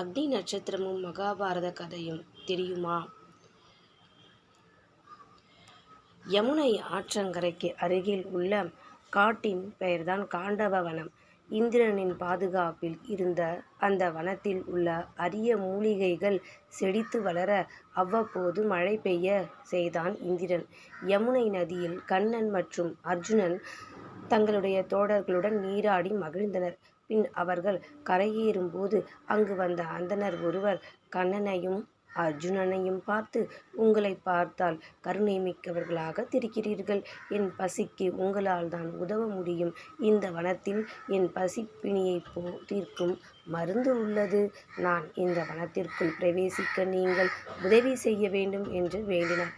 அக்னி நட்சத்திரமும் மகாபாரத கதையும் தெரியுமா? யமுனை ஆற்றங்கரைக்கு அருகில் உள்ள காட்டின் பெயர்தான் காண்டவ வனம் இந்திரனின் பாதுகாப்பில் இருந்த அந்த வனத்தில் உள்ள அரிய மூலிகைகள் செழித்து வளர அவ்வப்போது மழை பெய்ய செய்தான் இந்திரன். யமுனை நதியில் கண்ணன் மற்றும் அர்ஜுனன் தங்களுடைய தோழர்களுடன் நீராடி மகிழ்ந்தனர். பின் அவர்கள் கரையேறும்போது அங்கு வந்த அந்தணர் ஒருவர் கண்ணனையும் அர்ஜுனனையும் பார்த்து உங்களை பார்த்தால் கருணை மிக்கவர்களாக தெரிகிறீர்கள். என் பசிக்கு உங்களால் தான் உதவ முடியும். இந்த வனத்தில் என் பசிப்பிணியை போ தீர்க்கும் மருந்து உள்ளது. நான் இந்த வனத்திற்குள் பிரவேசிக்க நீங்கள் உதவி செய்ய வேண்டும் என்று வேண்டினார்.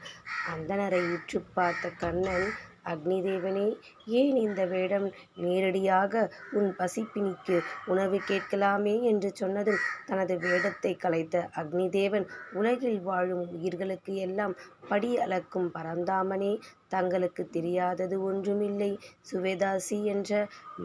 அந்தணரை உற்று பார்த்த கண்ணன் அக்னிதேவனே ஏன் இந்த வேடம் நேரடியாக உன் பசிப்பிணிக்கு உணவு கேட்கலாமே என்று சொன்னதும் தனது வேடத்தை கலைத்த அக்னிதேவன் உலகில் வாழும் உயிர்களுக்கு எல்லாம் படி அளக்கும் பரந்தாமனே தங்களுக்கு தெரியாதது ஒன்றுமில்லை. சுவேதாசி என்ற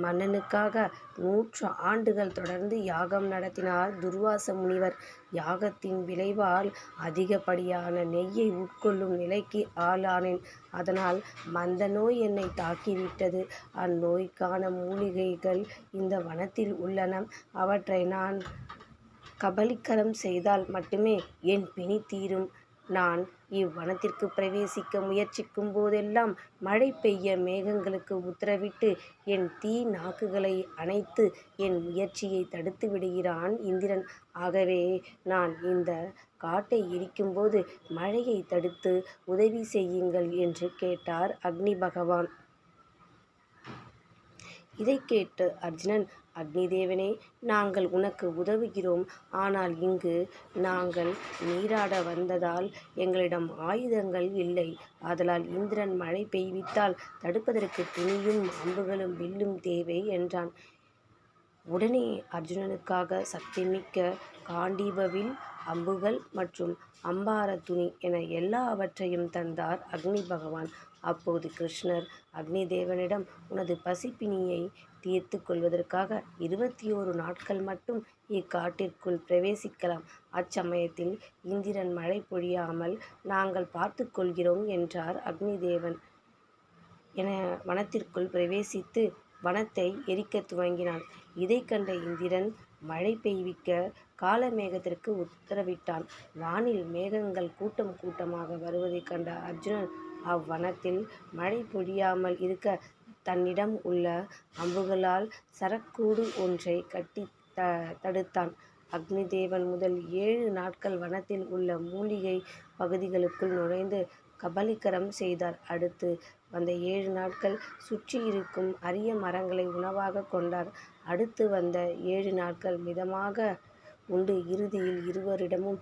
மன்னனுக்காக நூற்று ஆண்டுகள் தொடர்ந்து யாகம் நடத்தினார் துர்வாச முனிவர். யாகத்தின் விளைவால் அதிகப்படியான நெய்யை உட்கொள்ளும் நிலைக்கு ஆளானேன். அதனால் மந்த நோய் என்னை தாக்கிவிட்டது விட்டது. அந்நோய்க்கான மூலிகைகள் இந்த வனத்தில் உள்ளன. அவற்றை நான் கபலீகரம் செய்தால் மட்டுமே என் பிணி தீரும். நான் இவ்வனத்திற்கு பிரவேசிக்க முயற்சிக்கும் போதெல்லாம் மழை பெய்ய மேகங்களுக்கு உத்தரவிட்டு என் தீ நாக்குகளை அணைத்து என் முயற்சியை தடுத்து விடுகிறான் இந்திரன். ஆகவே நான் இந்த காட்டை எரிக்கும்போது மழையை தடுத்து உதவி செய்யுங்கள் என்று கேட்டார் அக்னி பகவான். இதை கேட்டு அர்ஜுனன் அக்னிதேவனே நாங்கள் உனக்கு உதவுகிறோம். ஆனால் இங்கு நாங்கள் நீராட வந்ததால் எங்களிடம் ஆயுதங்கள் இல்லை. ஆதலால் இந்திரன் மழை பெய்வித்தால் தடுப்பதற்கு துணியும் அம்புகளும் வில்லும் தேவை என்றான். உடனே அர்ஜுனனுக்காக சக்திமிக்க காண்டீபவில் அம்புகள் மற்றும் அம்பார துணி என எல்லாவற்றையும் தந்தார் அக்னி பகவான். அப்போது கிருஷ்ணர் அக்னி தேவனிடம் உனது பசிப்பினியை தீர்த்து கொள்வதற்காக இருபத்தி ஓரு நாட்கள் மட்டும் இக்காட்டிற்குள் பிரவேசிக்கலாம். அச்சமயத்தில் இந்திரன் மழை பொழியாமல் நாங்கள் பார்த்து கொள்கிறோம் என்றார் அக்னி தேவன் என வனத்திற்குள் பிரவேசித்து வனத்தை எரிக்க துவங்கினான். இதை கண்ட இந்திரன் மழை பெய்விக்க காளமேகத்திற்கு உத்தரவிட்டான். வானில் மேகங்கள் கூட்டம் கூட்டமாக வருவதைக் கண்ட அர்ஜுனன் அவ்வனத்தில் மழை பொழியாமல் இருக்க தன்னிடம் உள்ள அம்புகளால் சரக்கூடு ஒன்றை கட்டி த தடுத்தான். அக்னிதேவன் முதல் ஏழு நாட்கள் வனத்தில் உள்ள மூலிகை பகுதிகளுக்குள் நுழைந்து கபலீகரம் செய்தார். அடுத்து வந்த ஏழு நாட்கள் சுற்றி இருக்கும் அரிய மரங்களை உணவாக கொண்டார். அடுத்து வந்த ஏழு நாட்கள் மிதமாக உண்டு. இறுதியில் இருவரிடமும்